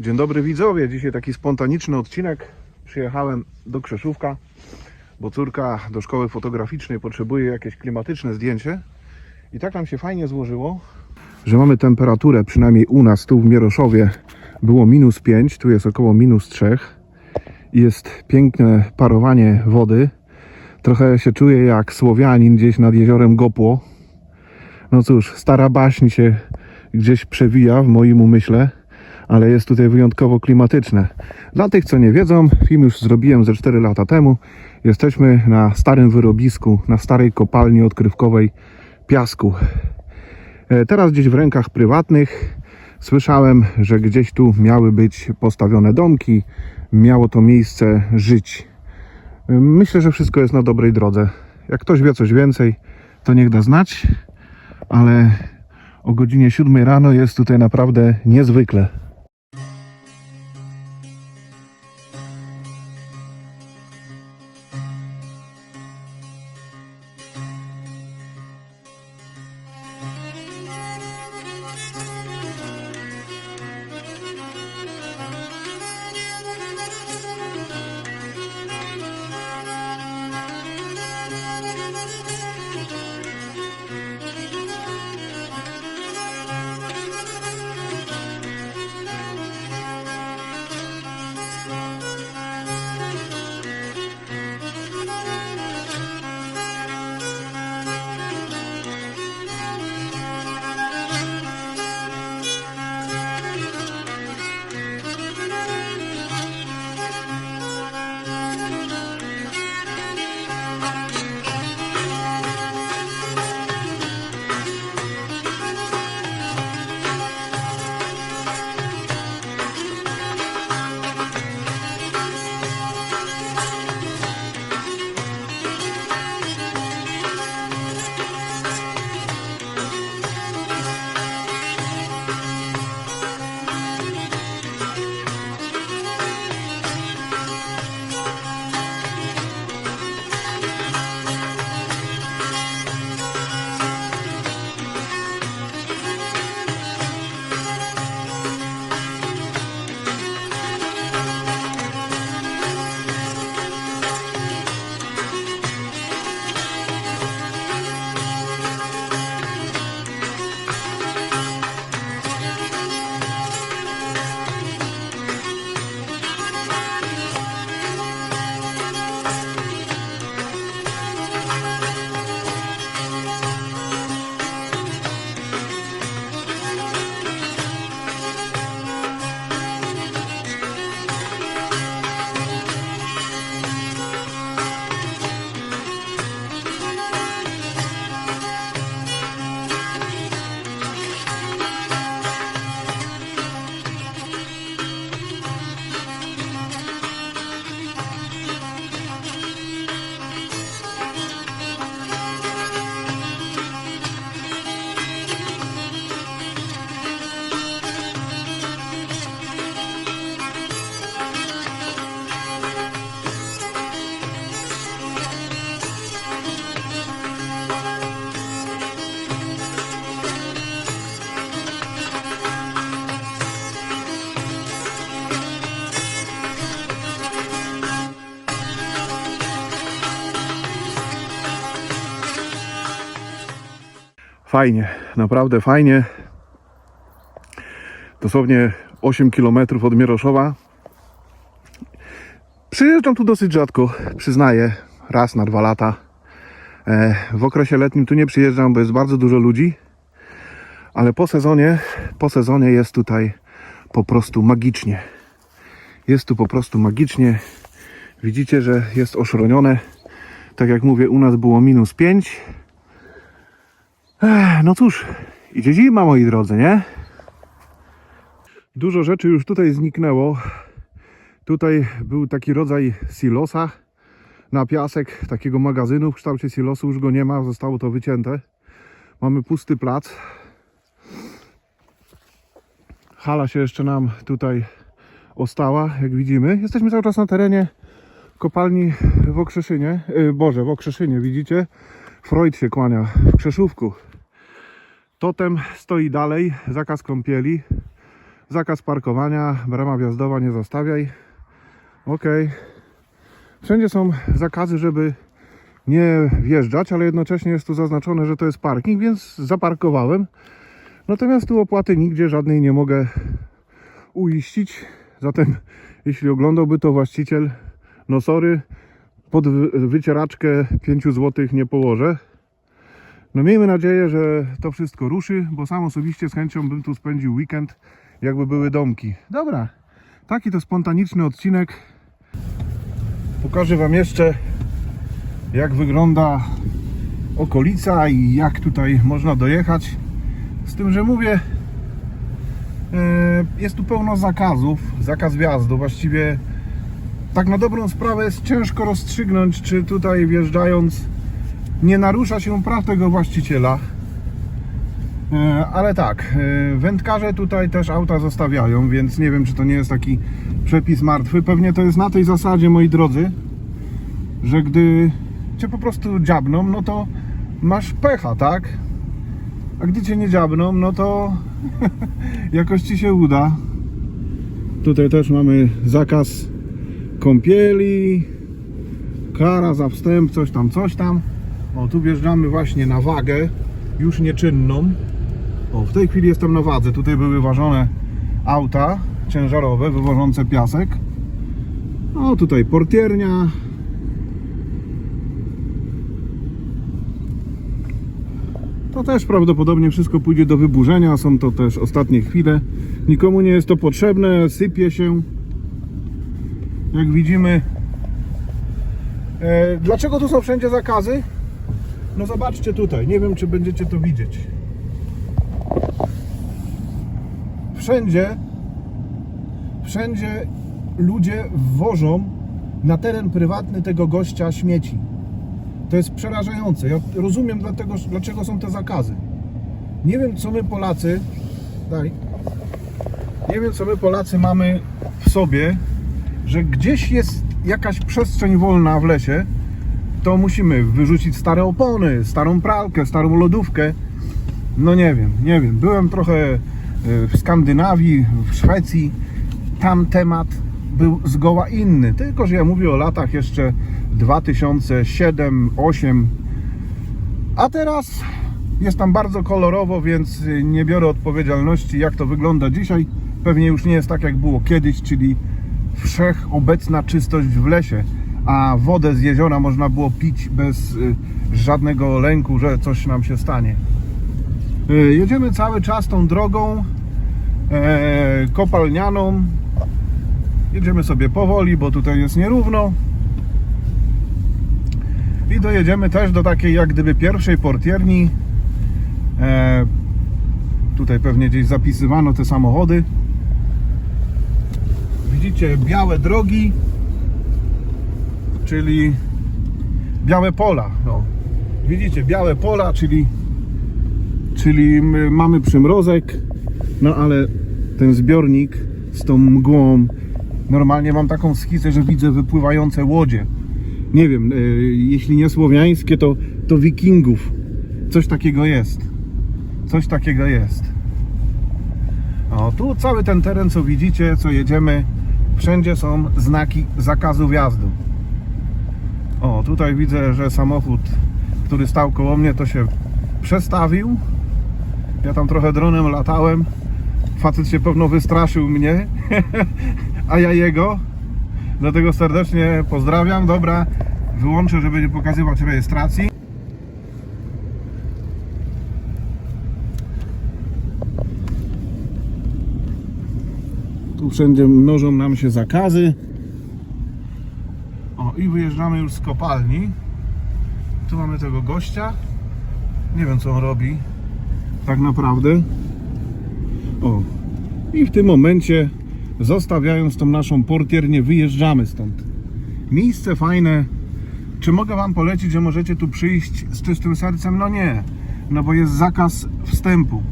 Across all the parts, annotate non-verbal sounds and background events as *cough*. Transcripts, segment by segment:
Dzień dobry widzowie, dzisiaj taki spontaniczny odcinek. Przyjechałem do Krzeszówka, bo córka do szkoły fotograficznej potrzebuje jakieś klimatyczne zdjęcie. I tak nam się fajnie złożyło, że mamy temperaturę, przynajmniej u nas tu w Mieroszowie było minus 5, tu jest około minus 3. I Jest piękne parowanie wody. Trochę się czuję jak Słowianin gdzieś nad jeziorem Gopło. No cóż, stara baśń się gdzieś przewija w moim umyśle, ale jest tutaj wyjątkowo klimatyczne. Dla tych, co nie wiedzą, film już zrobiłem ze 4 lata temu. Jesteśmy na starym wyrobisku, na starej kopalni odkrywkowej piasku. E, Teraz gdzieś w rękach prywatnych. Słyszałem, że gdzieś tu miały być postawione domki, miało to miejsce żyć. E, Myślę, że wszystko jest na dobrej drodze. Jak ktoś wie coś więcej, to niech da znać, ale o godzinie 7 rano jest tutaj naprawdę niezwykle. Fajnie, naprawdę fajnie. Dosłownie 8 km od Mieroszowa. Przyjeżdżam tu dosyć rzadko, przyznaję, raz na dwa lata. E, W okresie letnim tu nie przyjeżdżam, bo jest bardzo dużo ludzi, ale po sezonie, po sezonie jest tutaj po prostu magicznie. Jest tu po prostu magicznie. Widzicie, że jest oszronione. Tak jak mówię, u nas było minus 5. Ech, no cóż, idzie zima, moi drodzy, nie? Dużo rzeczy już tutaj zniknęło. Tutaj był taki rodzaj silosa na piasek, takiego magazynu w kształcie silosu. Już go nie ma, zostało to wycięte. Mamy pusty plac. Hala się jeszcze nam tutaj ostała, jak widzimy. Jesteśmy cały czas na terenie kopalni w Okrzeszynie. Yy, Boże, w Okrzeszynie, widzicie? Freud się kłania w Krzeszówku. Totem stoi dalej, zakaz kąpieli. Zakaz parkowania, brama wjazdowa, nie zastawiaj. Okej. Wszędzie są zakazy, żeby nie wjeżdżać, ale jednocześnie jest tu zaznaczone, że to jest parking, więc zaparkowałem. Natomiast tu opłaty nigdzie żadnej nie mogę uiścić. Zatem jeśli oglądałby to właściciel, no sorry, pod wy- wycieraczkę 5 zł nie położę. No miejmy nadzieję, że to wszystko ruszy, bo sam osobiście z chęcią bym tu spędził weekend, jakby były domki. Dobra, taki to spontaniczny odcinek. Pokażę Wam jeszcze, jak wygląda okolica i jak tutaj można dojechać. Z tym, że mówię, e, jest tu pełno zakazów, zakaz wjazdu. Właściwie tak na dobrą sprawę jest ciężko rozstrzygnąć, czy tutaj wjeżdżając nie narusza się praw tego właściciela. E, Ale tak, e, wędkarze tutaj też auta zostawiają, więc nie wiem, czy to nie jest taki przepis martwy. Pewnie to jest na tej zasadzie, moi drodzy, że gdy cię po prostu dziabną, no to masz pecha, tak? A gdy cię nie dziabną, no to *laughs* jakoś ci się uda. Tutaj też mamy zakaz kąpieli, kara za wstęp, coś tam, coś tam. O, tu wjeżdżamy właśnie na wagę, już nieczynną. O, w tej chwili jestem na wadze. Tutaj były ważone auta ciężarowe, wywożące piasek. O, tutaj portiernia. To też prawdopodobnie wszystko pójdzie do wyburzenia. Są to też ostatnie chwile. Nikomu nie jest to potrzebne, sypie się. Jak widzimy. E, dlaczego tu są wszędzie zakazy? No zobaczcie tutaj, nie wiem czy będziecie to widzieć. Wszędzie, wszędzie ludzie wożą na teren prywatny tego gościa śmieci. To jest przerażające. Ja rozumiem dlatego, dlaczego są te zakazy. Nie wiem co my Polacy, daj, nie wiem co my Polacy mamy w sobie, że gdzieś jest jakaś przestrzeń wolna w lesie, to musimy wyrzucić stare opony, starą pralkę, starą lodówkę. No nie wiem, nie wiem. Byłem trochę e, w Skandynawii, w Szwecji. Tam temat był zgoła inny. Tylko, że ja mówię o latach jeszcze 2007-2008. A teraz jest tam bardzo kolorowo, więc nie biorę odpowiedzialności, jak to wygląda dzisiaj. Pewnie już nie jest tak, jak było kiedyś, czyli wszechobecna czystość w lesie, a wodę z jeziora można było pić bez y, żadnego lęku, że coś nam się stanie. Y, Jedziemy cały czas tą drogą e, kopalnianą. Jedziemy sobie powoli, bo tutaj jest nierówno. I dojedziemy też do takiej jak gdyby pierwszej portierni. E, tutaj pewnie gdzieś zapisywano te samochody. Widzicie białe drogi, czyli białe pola. No. Widzicie białe pola, czyli, czyli my mamy przymrozek, no ale ten zbiornik z tą mgłą. Normalnie mam taką schizę, że widzę wypływające łodzie. Nie wiem, e, jeśli nie słowiańskie, to, to wikingów. Coś takiego jest. Coś takiego jest. O, tu cały ten teren, co widzicie, co jedziemy, wszędzie są znaki zakazu wjazdu. O, tutaj widzę, że samochód, który stał koło mnie, to się przestawił. Ja tam trochę dronem latałem. Facet się pewno wystraszył mnie, *laughs* a ja jego. Dlatego serdecznie pozdrawiam. Dobra, wyłączę, żeby nie pokazywać rejestracji. Tu wszędzie mnożą nam się zakazy. O, i wyjeżdżamy już z kopalni. Tu mamy tego gościa. Nie wiem, co on robi. Tak naprawdę. O. I w tym momencie, zostawiając tą naszą portiernię, wyjeżdżamy stąd. Miejsce fajne. Czy mogę Wam polecić, że możecie tu przyjść z czystym sercem? No nie. No bo jest zakaz wstępu.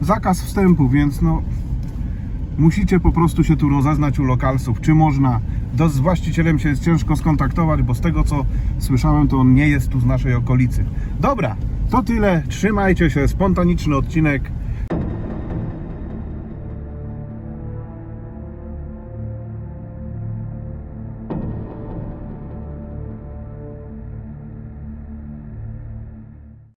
Zakaz wstępu, więc no musicie po prostu się tu rozeznać u lokalsów, czy można. Do, z właścicielem się jest ciężko skontaktować, bo z tego co słyszałem, to on nie jest tu z naszej okolicy. Dobra, to tyle. Trzymajcie się. Spontaniczny odcinek.